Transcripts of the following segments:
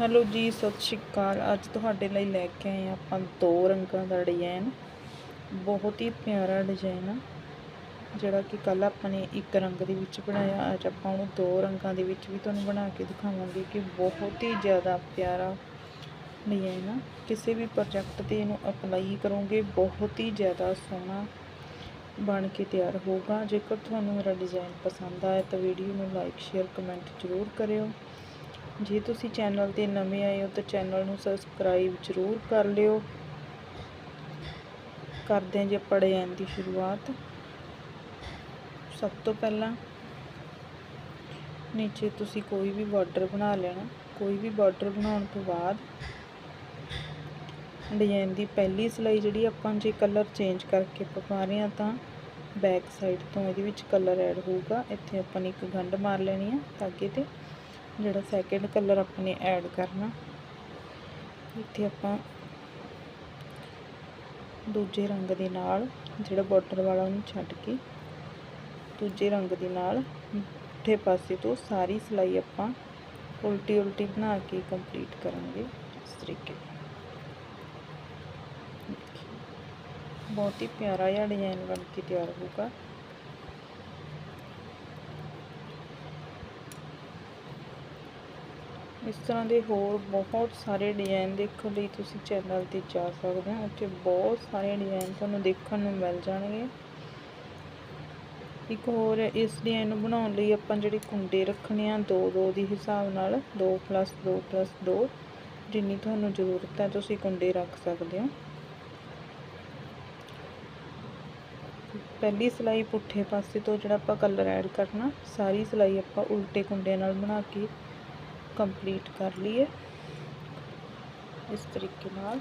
Hello ਜੀ, ਸਤਿ ਸ਼੍ਰੀ ਅਕਾਲ। ਅੱਜ ਤੁਹਾਡੇ ਲਈ ਲੈ ਕੇ ਆਏ ਹਾਂ ਆਪਾਂ ਦੋ ਰੰਗਾਂ ਦਾ ਡਿਜ਼ਾਈਨ ਬਹੁਤ ਹੀ ਪਿਆਰਾ ਡਿਜ਼ਾਈਨ ਆ, ਜਿਹੜਾ ਕਿ ਕੱਲ ਆਪਾਂ ਨੇ ਇੱਕ ਰੰਗ ਦੇ ਵਿੱਚ ਬਣਾਇਆ। ਅੱਜ ਆਪਾਂ ਉਹਨੂੰ ਦੋ ਰੰਗਾਂ ਦੇ ਵਿੱਚ ਵੀ ਤੁਹਾਨੂੰ ਬਣਾ ਕੇ ਦਿਖਾਵਾਂਗੇ ਕਿ ਬਹੁਤ ਹੀ ਜ਼ਿਆਦਾ ਪਿਆਰਾ ਡਿਜ਼ਾਈਨ ਆ। ਕਿਸੇ ਵੀ ਪ੍ਰੋਜੈਕਟ ਤੇ ਇਹਨੂੰ ਅਪਲਾਈ ਕਰੋਗੇ, ਬਹੁਤ ਹੀ ਜ਼ਿਆਦਾ ਸੋਹਣਾ ਬਣ ਕੇ ਤਿਆਰ ਹੋਊਗਾ। ਜੇਕਰ ਤੁਹਾਨੂੰ ਮੇਰਾ ਡਿਜ਼ਾਈਨ ਪਸੰਦ ਆਇਆ ਤਾਂ ਵੀਡੀਓ ਨੂੰ ਲਾਈਕ ਸ਼ੇਅਰ ਕਮੈਂਟ ਜ਼ਰੂਰ ਕਰਿਓ। ਜੇ ਤੁਸੀਂ ਚੈਨਲ ਤੇ ਨਵੇਂ ਆਏ ਹੋ ਤਾਂ ਚੈਨਲ ਨੂੰ ਸਬਸਕ੍ਰਾਈਬ ਜ਼ਰੂਰ ਕਰ ਲਿਓ। ਕਰਦੇ ਹਾਂ ਜੇ ਆਪਾਂ ਡਿਜ਼ਾਈਨ ਦੀ ਸ਼ੁਰੂਆਤ। ਸਭ ਤੋਂ ਪਹਿਲਾਂ ਨੀਚੇ ਤੁਸੀਂ ਕੋਈ ਵੀ ਬਾਰਡਰ ਬਣਾ ਲੈਣਾ। ਕੋਈ ਵੀ ਬਾਰਡਰ ਬਣਾਉਣ ਤੋਂ ਬਾਅਦ ਡਿਜ਼ਾਈਨ ਦੀ ਪਹਿਲੀ ਸਿਲਾਈ ਜਿਹੜੀ ਆਪਾਂ ਜੇ ਕਲਰ ਚੇਂਜ ਕਰਕੇ ਪਾ ਰਹੇ ਹਾਂ ਤਾਂ ਬੈਕ ਸਾਈਡ ਤੋਂ ਇਹਦੇ ਵਿੱਚ ਕਲਰ ਐਡ ਹੋਊਗਾ। ਇੱਥੇ ਆਪਾਂ ਨੇ ਇੱਕ ਗੰਢ ਮਾਰ ਲੈਣੀ ਆ ਧਾਗੇ ਤੇ ਜਿਹੜਾ ਸੈਕਿੰਡ ਕਲਰ ਆਪਾਂ ਨੇ ਐਡ ਕਰਨਾ। ਇੱਥੇ ਆਪਾਂ ਦੂਜੇ ਰੰਗ ਦੇ ਨਾਲ ਜਿਹੜਾ ਬਾਰਡਰ ਵਾਲਾ ਉਹਨੂੰ ਛੱਡ ਕੇ ਦੂਜੇ ਰੰਗ ਦੇ ਨਾਲ ਪੁੱਠੇ ਪਾਸੇ ਤੋਂ ਸਾਰੀ ਸਿਲਾਈ ਆਪਾਂ ਉਲਟੀ ਉਲਟੀ ਬਣਾ ਕੇ ਕੰਪਲੀਟ ਕਰਾਂਗੇ ਇਸ ਤਰੀਕੇ ਬਹੁਤ ਹੀ ਪਿਆਰਾ ਜਿਹਾ ਡਿਜ਼ਾਈਨ ਬਣ ਕੇ ਤਿਆਰ ਹੋਊਗਾ। ਇਸ ਤਰ੍ਹਾਂ ਦੇ ਹੋਰ ਬਹੁਤ ਸਾਰੇ ਡਿਜ਼ਾਈਨ ਦੇਖਣ ਲਈ ਤੁਸੀਂ ਚੈਨਲ ਤੇ ਜਾ ਸਕਦੇ ਹੋ, ਉੱਥੇ ਬਹੁਤ ਸਾਰੇ ਡਿਜ਼ਾਈਨ ਤੁਹਾਨੂੰ ਦੇਖਣ ਨੂੰ ਮਿਲ ਜਾਣਗੇ। ਇੱਕ ਹੋਰ ਇਸ ਡਿਜ਼ਾਈਨ ਨੂੰ ਬਣਾਉਣ ਲਈ ਆਪਾਂ ਜਿਹੜੇ ਕੁੰਡੇ ਰੱਖਣੇ ਆ 2 2 ਦੇ ਹਿਸਾਬ ਨਾਲ 2 2 2 ਜਿੰਨੀ ਤੁਹਾਨੂੰ ਜ਼ਰੂਰਤ ਹੈ ਤੁਸੀਂ ਕੁੰਡੇ ਰੱਖ ਸਕਦੇ ਹੋ। ਪਹਿਲੀ ਸਿਲਾਈ ਪੁੱਠੇ ਪਾਸੇ ਤੋਂ ਜਿਹੜਾ ਆਪਾਂ ਕਲਰ ਐਡ ਕਰਨਾ, ਸਾਰੀ ਸਿਲਾਈ ਆਪਾਂ ਉਲਟੇ ਕੁੰਡੇ ਨਾਲ ਬਣਾ ਕੇ ਕੰਪਲੀਟ ਕਰ ਲਈਏ। ਇਸ ਤਰੀਕੇ ਨਾਲ।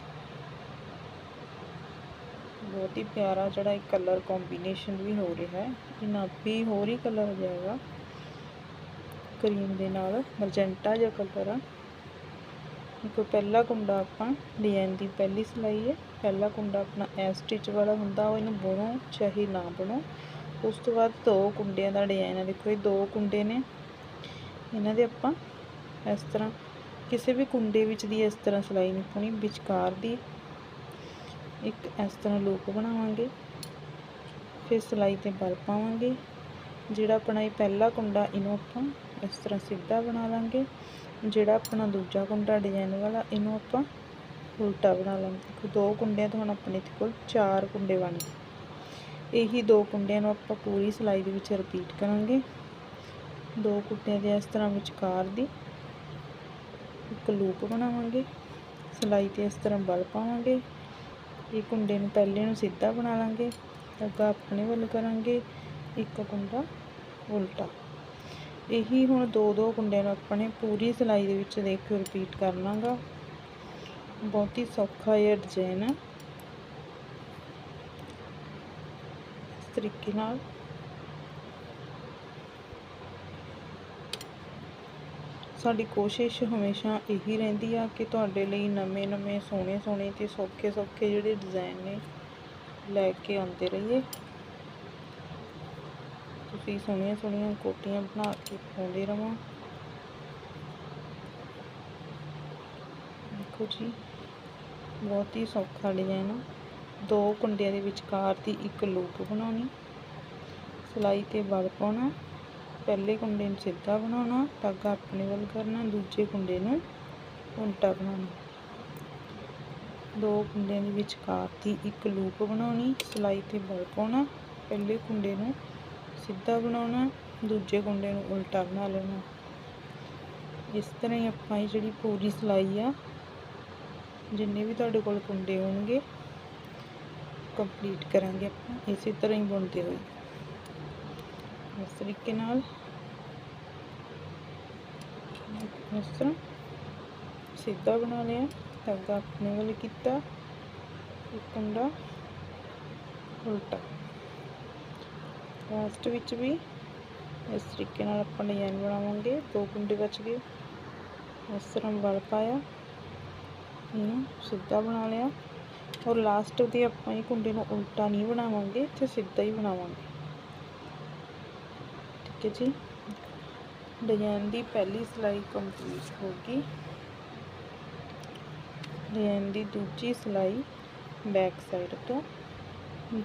ਬਹੁਤ ਹੀ ਪਿਆਰਾ ਜਿਹੜਾ ਇੱਕ ਕਲਰ ਕੰਬੀਨੇਸ਼ਨ ਵੀ ਹੋ ਰਿਹਾ ਹੈ। ਇਹ ਨਾਭੀ ਹੋਰ ਹੀ ਕਲਰ ਹੋ ਜਾਏਗਾ। ਕਰੀਮ ਦੇ ਨਾਲ ਮਰਜੈਂਟਾ ਜਿਹਾ ਕਲਰ ਆ। ਇੱਕ ਪਹਿਲਾ ਕੁੰਡਾ ਆਪਾਂ ਡਿਜ਼ਾਈਨ ਦੀ ਪਹਿਲੀ ਸਿਲਾਈ ਹੈ। ਪਹਿਲਾ ਕੁੰਡਾ ਆਪਣਾ ਐ ਸਟਿਚ ਵਾਲਾ ਹੁੰਦਾ, ਉਹ ਇਹਨੂੰ ਬਣੋ ਚਾਹੇ ਨਾ ਬਣੋ। ਉਸ ਤੋਂ ਬਾਅਦ ਦੋ ਕੁੰਡਿਆਂ ਦਾ ਡਿਜ਼ਾਈਨ ਆ। ਦੇਖੋ, ਇਹ ਦੋ ਕੁੰਡੇ ਨੇ। ਇਹਨਾਂ ਦੇ ਆਪਾਂ ਇਸ ਤਰ੍ਹਾਂ ਕਿਸੇ ਵੀ ਕੁੰਡੇ ਵਿੱਚ ਦੀ ਇਸ ਤਰ੍ਹਾਂ ਸਿਲਾਈ ਨਹੀਂ ਪਾਉਣੀ ਵਿਚਕਾਰ ਦੀ ਇੱਕ ਇਸ ਤਰ੍ਹਾਂ ਲੂਪ ਬਣਾਵਾਂਗੇ। ਫਿਰ ਸਿਲਾਈ ਤੇ ਬਲ ਪਾਵਾਂਗੇ, ਜਿਹੜਾ ਆਪਣਾ ਇਹ ਪਹਿਲਾ ਕੁੰਡਾ, ਇਹਨੂੰ ਆਪਾਂ ਇਸ ਤਰ੍ਹਾਂ ਸਿੱਧਾ ਬਣਾ ਲਾਂਗੇ। ਜਿਹੜਾ ਆਪਣਾ ਦੂਜਾ ਕੁੰਡਾ ਡਿਜ਼ਾਈਨ ਵਾਲਾ, ਇਹਨੂੰ ਆਪਾਂ ਉਲਟਾ ਬਣਾ ਲਾਂਗੇ। ਦੋ ਕੁੰਡਿਆਂ ਤੋਂ ਹੁਣ ਆਪਣੇ ਕੋਲ ਚਾਰ ਕੁੰਡੇ ਬਣ ਗਏ। ਇਹੀ ਦੋ ਕੁੰਡਿਆਂ ਨੂੰ ਆਪਾਂ ਪੂਰੀ ਸਿਲਾਈ ਦੇ ਵਿੱਚ ਰਿਪੀਟ ਕਰਾਂਗੇ। ਦੋ ਕੁੰਡਿਆਂ ਦੇ ਇਸ ਤਰ੍ਹਾਂ ਵਿਚਕਾਰ ਦੀ ਇੱਕ ਲੂਪ ਬਣਾਵਾਂਗੇ। ਸਿਲਾਈ ਤੇ ਇਸ ਤਰ੍ਹਾਂ ਬਲ ਪਾਵਾਂਗੇ। ਇਹ ਕੁੰਡੇ ਨੂੰ ਪਹਿਲੇ ਨੂੰ ਸਿੱਧਾ ਬਣਾ ਲਾਂਗੇ। ਅੱਗਾ ਆਪਣੇ ਵੱਲ ਕਰਾਂਗੇ। ਇੱਕ ਕੁੰਡਾ ਉਲਟਾ। ਇਹੀ ਹੁਣ ਦੋ ਦੋ ਕੁੰਡਿਆਂ ਨੂੰ ਆਪਣੇ ਪੂਰੀ ਸਿਲਾਈ ਦੇ ਵਿੱਚ ਦੇਖੋ ਰਿਪੀਟ ਕਰ ਕਰਨਾਗਾ ਬਹੁਤ ਹੀ ਸੌਖਾ ਇਹ ਡਿਜ਼ਾਈਨ ਹੈ ਇਸ ਤਰੀਕੇ ਨਾਲ ਸਾਡੀ ਕੋਸ਼ਿਸ਼ ਹਮੇਸ਼ਾ ਇਹੀ ਰਹਿੰਦੀ ਆ ਕਿ ਤੁਹਾਡੇ ਲਈ ਨਵੇਂ ਨਵੇਂ, ਸੋਹਣੇ ਸੋਹਣੇ ਤੇ ਸੌਖੇ ਸੌਖੇ ਜਿਹੜੇ ਡਿਜ਼ਾਈਨ ਨੇ ਲੈ ਕੇ ਆਉਂਦੇ ਰਹੀਏ। ਤੁਸੀਂ ਸੋਹਣੀਆਂ ਸੋਹਣੀਆਂ ਕੋਟੀਆਂ ਬਣਾ ਕੇ ਪਾਉਂਦੇ ਰਹੋ ਦੇਖੋ ਜੀ, ਬਹੁਤ ਹੀ ਸੌਖਾ ਡਿਜ਼ਾਈਨ ਦੋ ਕੁੰਡਿਆਂ ਦੇ ਵਿਚਕਾਰ ਦੀ ਇੱਕ ਲੂਪ ਬਣਾਉਣੀ। ਸਿਲਾਈ ਤੇ ਵਲ ਪਾਉਣਾ ਪਹਿਲੇ ਕੁੰਡੇ ਨੂੰ ਸਿੱਧਾ ਬਣਾਉਣਾ ਧਾਗਾ ਆਪਣੇ ਵੱਲ ਕਰਨਾ, ਦੂਜੇ ਕੁੰਡੇ ਨੂੰ ਉਲਟਾ ਬਣਾਉਣਾ। ਦੋ ਕੁੰਡਿਆਂ ਦੇ ਵਿਚਕਾਰ ਦੀ ਇੱਕ ਲੂਪ ਬਣਾਉਣੀ, ਸਿਲਾਈ ਤੇ ਬਲ ਪਾਉਣਾ, ਪਹਿਲੇ ਕੁੰਡੇ ਨੂੰ ਸਿੱਧਾ ਬਣਾਉਣਾ, ਦੂਜੇ ਕੁੰਡੇ ਨੂੰ ਉਲਟਾ ਬਣਾ ਲੈਣਾ। ਇਸ ਤਰ੍ਹਾਂ ਹੀ ਆਪਾਂ ਇਹ ਜਿਹੜੀ ਪੂਰੀ ਸਿਲਾਈ ਆ, ਜਿੰਨੇ ਵੀ ਤੁਹਾਡੇ ਕੋਲ ਕੁੰਡੇ ਹੋਣਗੇ ਕੰਪਲੀਟ ਕਰਾਂਗੇ ਆਪਾਂ, ਇਸੇ ਤਰ੍ਹਾਂ ਹੀ ਬੁਣਦੇ ਹੋਏ। ਇਸ ਤਰੀਕੇ ਨਾਲ। ਇਸ ਤਰ੍ਹਾਂ ਸਿੱਧਾ ਬਣਾ ਲਿਆ, ਧਾਗਾ ਆਪਣੇ ਵੱਲ ਕੀਤਾ, ਇੱਕ ਕੁੰਡਾ ਉਲਟਾ। ਲਾਸਟ ਵਿੱਚ ਵੀ ਇਸ ਤਰੀਕੇ ਨਾਲ ਆਪਾਂ ਡਿਜ਼ਾਈਨ ਬਣਾਵਾਂਗੇ। ਦੋ ਕੁੰਡੇ ਬਚ ਗਏ। ਇਸ ਤਰ੍ਹਾਂ ਵਲ ਪਾਇਆ। ਇਹਨੂੰ ਸਿੱਧਾ ਬਣਾ ਲਿਆ। ਔਰ ਲਾਸਟ ਦੇ ਆਪਾਂ ਇਹ ਕੁੰਡੇ ਨੂੰ ਉਲਟਾ ਨਹੀਂ ਬਣਾਵਾਂਗੇ ਤੇ ਸਿੱਧਾ ਹੀ ਬਣਾਵਾਂਗੇ। ਠੀਕ ਜੀ। ਡਿਜ਼ਾਈਨ ਦੀ ਪਹਿਲੀ ਸਿਲਾਈ ਕੰਪਲੀਟ ਹੋ ਗਈ। ਡਿਜ਼ਾਈਨ ਦੀ ਦੂਜੀ ਸਿਲਾਈ ਬੈਕ ਸਾਈਡ ਤੋਂ।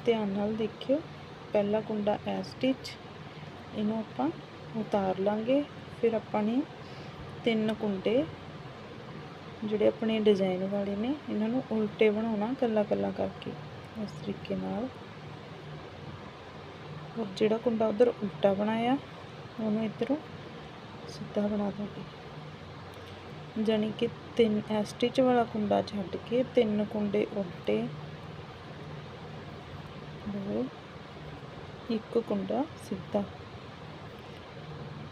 ਧਿਆਨ ਨਾਲ ਦੇਖਿਓ, ਪਹਿਲਾ ਕੁੰਡਾ ਐ ਸਟਿਚ ਇਹਨੂੰ ਆਪਾਂ ਉਤਾਰ ਲਾਂਗੇ। ਫਿਰ ਆਪਾਂ ਨੇ ਤਿੰਨ ਕੁੰਡੇ ਜਿਹੜੇ ਆਪਣੇ ਡਿਜ਼ਾਈਨ ਵਾਲੇ ਨੇ, ਇਹਨਾਂ ਨੂੰ ਉਲਟੇ ਬਣਾਉਣਾ ਕੱਲਾ ਕੱਲਾ ਕਰਕੇ। ਇਸ ਤਰੀਕੇ ਨਾਲ ਔਰ ਜਿਹੜਾ ਕੁੰਡਾ ਉਧਰ ਉਲਟਾ ਬਣਾਇਆ, ਉਹਨੂੰ ਇੱਧਰੋਂ ਸਿੱਧਾ ਬਣਾ ਦਾਂਗੇ ਜਾਣੀ ਕਿ ਤਿੰਨ ਸਟਿਚ ਵਾਲਾ ਕੁੰਡਾ ਛੱਡ ਕੇ ਤਿੰਨ ਕੁੰਡੇ ਉਲਟੇ ਇੱਕ ਕੁੰਡਾ ਸਿੱਧਾ,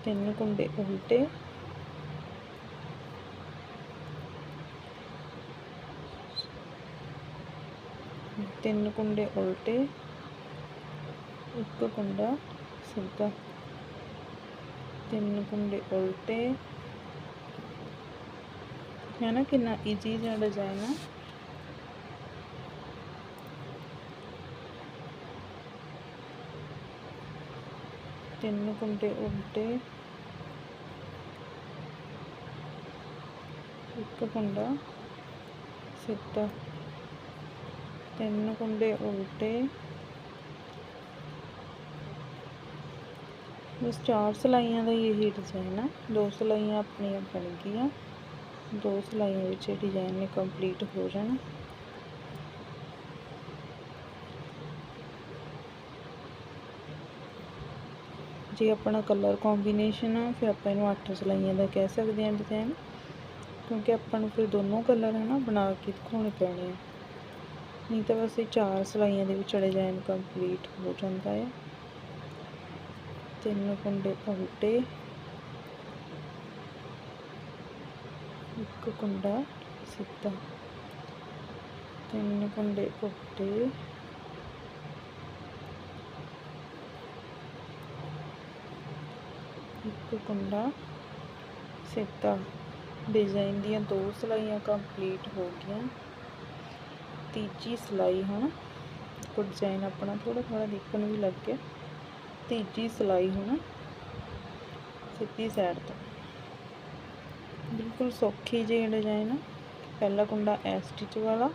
ਤਿੰਨ ਕੁੰਡੇ ਉਲਟੇ ਤਿੰਨ ਕੁੰਡੇ ਉਲਟੇ ਇੱਕ ਕੁੰਡਾ ਸਿੱਧਾ ਤਿੰਨ ਕੁੰਡੇ ਉਲਟੇ ਹੈ ਨਾ ਕਿੰਨਾ ਈਜ਼ੀ ਜਿਹਾ ਡਿਜ਼ਾਈਨ ਆ ਤਿੰਨ ਕੁੰਡੇ ਉਲਟੇ ਇੱਕ ਕੁੰਡਾ ਸਿੱਧਾ ਤਿੰਨ ਕੁੰਡੇ ਉਲਟੇ ਬਸ ਚਾਰ ਸਲਾਈਆਂ ਦਾ ਹੀ ਇਹ ਡਿਜ਼ਾਈਨ ਆ। ਦੋ ਸਲਾਈਆਂ ਆਪਣੀਆਂ ਬਣ ਗਈਆਂ। ਦੋ ਸਲਾਈਆਂ ਵਿੱਚ ਇਹ ਡਿਜ਼ਾਈਨ ਨੇ ਕੰਪਲੀਟ ਹੋ ਜਾਣਾ। ਜੇ ਆਪਣਾ ਕਲਰ ਕੰਬੀਨੇਸ਼ਨ ਆ, ਫਿਰ ਆਪਾਂ ਇਹਨੂੰ 8 ਸਲਾਈਆਂ ਦਾ ਕਹਿ ਸਕਦੇ ਹਾਂ ਡਿਜ਼ਾਈਨ ਕਿਉਂਕਿ ਆਪਾਂ ਨੂੰ ਫਿਰ ਦੋਨੋਂ ਕਲਰ ਹੈ ਨਾ ਬਣਾ ਕੇ ਦਿਖਾਉਣੇ ਪੈਣੇ ਆ। ਨਹੀਂ ਤਾਂ ਬਸ ਇਹ ਚਾਰ ਸਲਾਈਆਂ ਦੇ ਵਿੱਚ ਡਿਜ਼ਾਈਨ ਕੰਪਲੀਟ ਹੋ ਜਾਂਦਾ ਹੈ ਤਿੰਨ ਕੁੰਡੇ ਉਲਟੇ ਇੱਕ ਕੁੰਡਾ ਸਿੱਧਾ। ਤਿੰਨ ਕੁੰਡੇ ਉਲਟੇ ਇੱਕ ਕੁੰਡਾ ਸਿੱਧਾ। ਡਿਜ਼ਾਈਨ ਦੀਆਂ ਦੋ ਸਲਾਈਆਂ ਕੰਪਲੀਟ ਹੋ ਗਈਆਂ। ਤੀਜੀ ਸਲਾਈ ਹੁਣ। ਕੋ ਡਿਜ਼ਾਈਨ ਆਪਣਾ ਥੋੜਾ ਥੋੜਾ ਦੇਖਣ ਵੀ ਲੱਗ ਗਿਆ। ਤੀਜੀ ਸਲਾਈ ਹੁਣ ਸਿੱਧੀ ਸਾਈਡ ਤੋਂ। ਬਿਲਕੁਲ ਸੌਖੀ ਜਿਹੀ ਡਿਜ਼ਾਈਨ ਪਹਿਲਾ ਕੁੰਡਾ ਐ ਸਟਿਚ ਵਾਲਾ,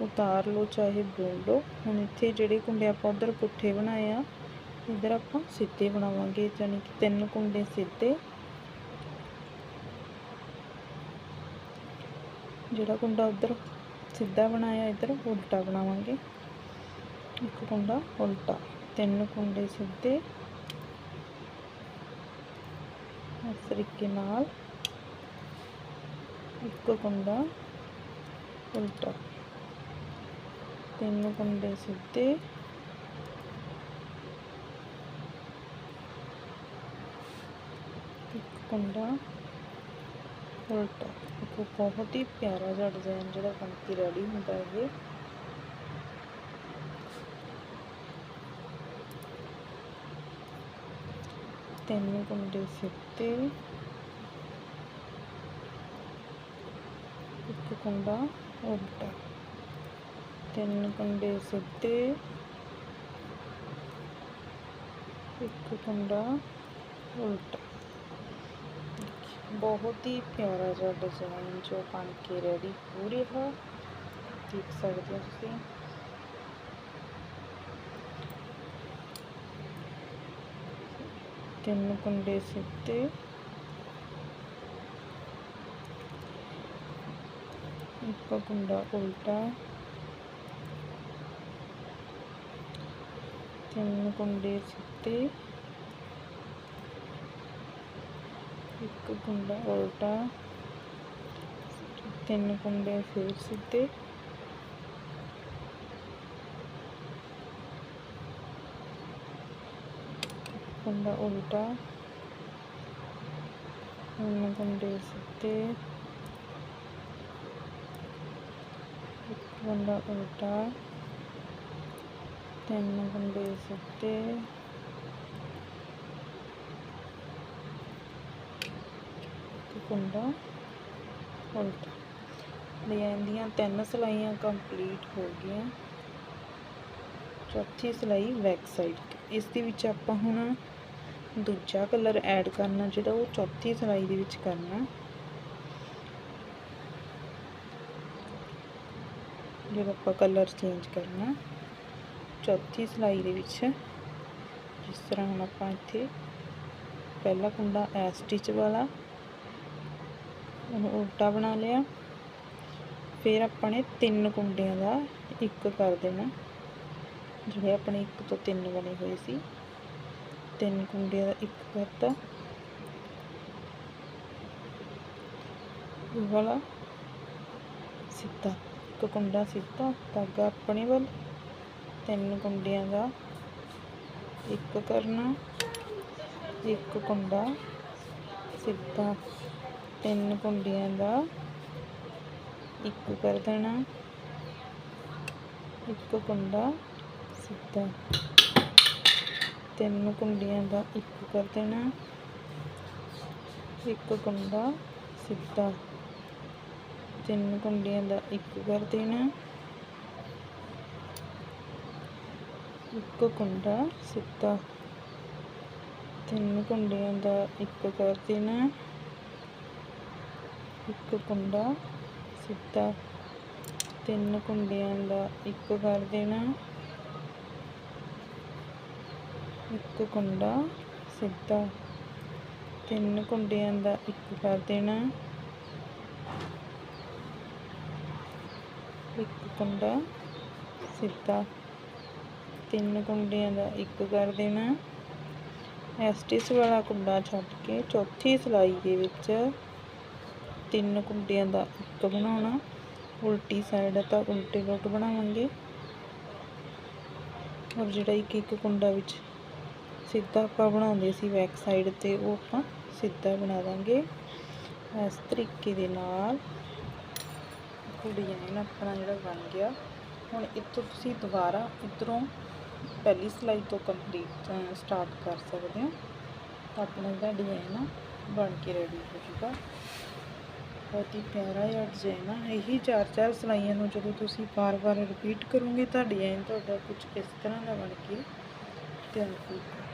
ਉਤਾਰ ਲਓ ਚਾਹੇ ਬੁਣ ਲਓ। ਹੁਣ ਇੱਥੇ ਜਿਹੜੇ ਕੁੰਡੇ ਆਪਾਂ ਉਧਰ ਪੁੱਠੇ ਬਣਾਏ ਆ, ਇਧਰ ਆਪਾਂ ਸਿੱਧੇ ਬਣਾਵਾਂਗੇ। ਯਾਨੀ ਕਿ ਤਿੰਨ ਕੁੰਡੇ ਸਿੱਧੇ। ਜਿਹੜਾ ਕੁੰਡਾ ਉਧਰ ਸਿੱਧਾ ਬਣਾਇਆ, ਇਧਰ ਉਲਟਾ ਬਣਾਵਾਂਗੇ। ਇੱਕ ਕੁੰਡਾ ਉਲਟਾ। ਤਿੰਨ ਕੁੰਡੇ ਸਿੱਧੇ ਇਸ ਤਰੀਕੇ ਨਾਲ ਇੱਕ ਕੁੰਡਾ ਉਲਟਾ ਤਿੰਨ ਕੁੰਡੇ ਸਿੱਧੇ ਇੱਕ ਕੁੰਡਾ ਉਲਟਾ ਇੱਕ ਬਹੁਤ ਹੀ ਪਿਆਰਾ ਜਿਹਾ ਡਿਜ਼ਾਈਨ ਜਿਹੜਾ ਬਣ ਕੇ ਰੈਡੀ ਹੁੰਦਾ ਹੈ ਇਹ ਤਿੰਨ ਕੁੰਡੇ ਸਿੱਧੇ ਇੱਕ ਕੁੰਡਾ ਉਲਟਾ। ਤਿੰਨ ਕੁੰਡੇ ਸਿੱਧੇ ਇੱਕ ਕੁੰਡਾ ਉਲਟਾ। ਬਹੁਤ ਹੀ ਪਿਆਰਾ ਜਿਹਾ ਡਿਜ਼ਾਈਨ ਜੋ ਬਣ ਕੇ ਰੈਡੀ ਹੋ। ਰਿਹਾ ਦੇਖ ਸਕਦੇ ਹੋ ਤੁਸੀਂ। ਤਿੰਨ ਕੁੰਡੇ ਸਿੱਧੇ ਇੱਕ ਕੁੰਡਾ ਉਲਟਾ ਤਿੰਨ ਕੁੰਡੇ ਸਿੱਧੇ ਇੱਕ ਕੁੰਡਾ ਉਲਟਾ ਤਿੰਨ ਕੁੰਡੇ ਫਿਰ ਸਿੱਧੇ ਕੁੰਡਾ ਉਲਟਾ ਤਿੰਨ ਇੱਕ ਕੁੰਡਾ ਉਲਟਾ ਤਿੰਨ ਕੁੰਡੇ ਸਿੱਧੇ ਇੱਕ ਕੁੰਡਾ ਉਲਟਾ ਡਿਜ਼ਾਈਨ ਦੀਆਂ ਤਿੰਨ ਸਲਾਈਆਂ ਕੰਪਲੀਟ ਹੋ ਗਈਆਂ ਚੌਥੀ ਸਲਾਈ ਬੈਕ ਸਾਈਡ ਇਸ ਦੇ ਵਿੱਚ ਆਪਾਂ ਹੁਣ ਦੂਜਾ ਕਲਰ ਐਡ ਕਰਨਾ ਜਿਹੜਾ ਉਹ ਚੌਥੀ ਸਿਲਾਈ ਦੇ ਵਿੱਚ ਕਰਨਾ। ਜਦੋਂ ਆਪਾਂ ਕਲਰ ਚੇਂਜ ਕਰਨਾ, ਚੌਥੀ ਸਿਲਾਈ ਦੇ ਵਿੱਚ। ਜਿਸ ਤਰ੍ਹਾਂ ਹੁਣ ਆਪਾਂ ਇੱਥੇ ਪਹਿਲਾ ਕੁੰਡਾ ਐ ਸਟਿਚ ਵਾਲਾ, ਉਹਨੂੰ ਉਲਟਾ ਬਣਾ ਲਿਆ। ਫਿਰ ਆਪਾਂ ਨੇ ਤਿੰਨ ਕੁੰਡਿਆਂ ਦਾ ਇੱਕ ਕਰ ਦੇਣਾ, ਜਿਹੜੇ ਆਪਣੇ ਇੱਕ ਤੋਂ ਤਿੰਨ ਬਣੇ ਹੋਏ ਸੀ। ਤਿੰਨ ਕੁੰਡੀਆਂ ਦਾ ਇੱਕ ਕਰਤਾ ਇਹ ਵਾਲਾ ਸਿੱਧਾ, ਇੱਕ ਕੁੰਡਾ ਸਿੱਧਾ, ਧਾਗਾ ਆਪਣੇ ਵੱਲ। ਤਿੰਨ ਕੁੰਡੀਆਂ ਦਾ ਇੱਕ ਕਰਨਾ, ਇੱਕ ਕੁੰਡਾ ਸਿੱਧਾ। ਤਿੰਨ ਕੁੰਡੀਆਂ ਦਾ ਇੱਕ ਕਰ ਦੇਣਾ, ਇੱਕ ਕੁੰਡਾ ਸਿੱਧਾ। ਤਿੰਨ ਕੁੰਡੀਆਂ ਦਾ ਇੱਕ ਕਰ ਦੇਣਾ। ਇੱਕ ਕੁੰਡਾ ਸਿੱਧਾ। ਤਿੰਨ ਕੁੰਡੀਆਂ ਦਾ ਇੱਕ ਕਰ ਦੇਣਾ। ਇੱਕ ਕੁੰਡਾ ਸਿੱਧਾ। ਤਿੰਨ ਕੁੰਡੀਆਂ ਦਾ ਇੱਕ ਕਰ ਦੇਣਾ। ਇੱਕ ਕੁੰਡਾ ਸਿੱਧਾ। ਤਿੰਨ ਕੁੰਡੀਆਂ ਦਾ ਇੱਕ ਕਰ ਦੇਣਾ। ਇੱਕ ਕੁੰਡਾ ਸਿੱਧਾ, ਤਿੰਨ ਕੁੰਡਿਆਂ ਦਾ ਇੱਕ ਕਰ ਦੇਣਾ। ਇੱਕ ਕੁੰਡਾ ਸਿੱਧਾ, ਤਿੰਨ ਕੁੰਡਿਆਂ ਦਾ ਇੱਕ ਕਰ ਦੇਣਾ। ਐਸਟਿਸ ਵਾਲਾ ਕੁੰਡਾ ਛੱਡ ਕੇ ਚੌਥੀ ਸਿਲਾਈ ਦੇ ਵਿੱਚ ਤਿੰਨ ਕੁੰਡਿਆਂ ਦਾ ਇੱਕ ਬਣਾਉਣਾ। ਉਲਟੀ ਸਾਈਡ ਤਾਂ ਉਲਟੇ ਲੋਟ ਬਣਾਵਾਂਗੇ। ਔਰ ਜਿਹੜਾ ਇੱਕ ਇੱਕ ਕੁੰਡਾ ਵਿੱਚ ਸਿੱਧਾ ਆਪਾਂ ਬਣਾਉਂਦੇ ਸੀ ਬੈਕ ਸਾਈਡ ਤੇ, ਉਹ ਆਪਾਂ ਸਿੱਧਾ ਬਣਾ ਦਾਂਗੇ। ਇਸ ਤਰੀਕੇ ਦੇ ਨਾਲ ਡਿਜ਼ਾਈਨ ਆਪਣਾ ਜਿਹੜਾ ਬਣ ਗਿਆ। ਹੁਣ ਇੱਥੋਂ ਤੁਸੀਂ ਦੁਬਾਰਾ ਇੱਧਰੋਂ ਪਹਿਲੀ ਸਿਲਾਈ ਤੋਂ ਕੰਪਲੀਟ ਸਟਾਰਟ ਕਰ ਸਕਦੇ ਹੋ। ਤਾਂ ਆਪਣਾ ਜਿਹੜਾ ਡਿਜ਼ਾਈਨ ਆ, ਬਣ ਕੇ ਰੈਡੀ ਹੋ ਚੁੱਕਾ ਬਹੁਤ ਹੀ ਪਿਆਰਾ ਜਿਹਾ ਡਿਜ਼ਾਈਨ ਆ। ਇਹੀ ਚਾਰ ਚਾਰ ਸਿਲਾਈਆਂ ਨੂੰ ਜਦੋਂ ਤੁਸੀਂ ਵਾਰ-ਵਾਰ ਰਿਪੀਟ ਕਰੋਗੇ ਤਾਂ ਡਿਜ਼ਾਈਨ ਤੁਹਾਡਾ ਕੁਝ ਇਸ ਤਰ੍ਹਾਂ ਦਾ ਬਣ ਕੇ ਤਿਆਰ ਹੋਊਗਾ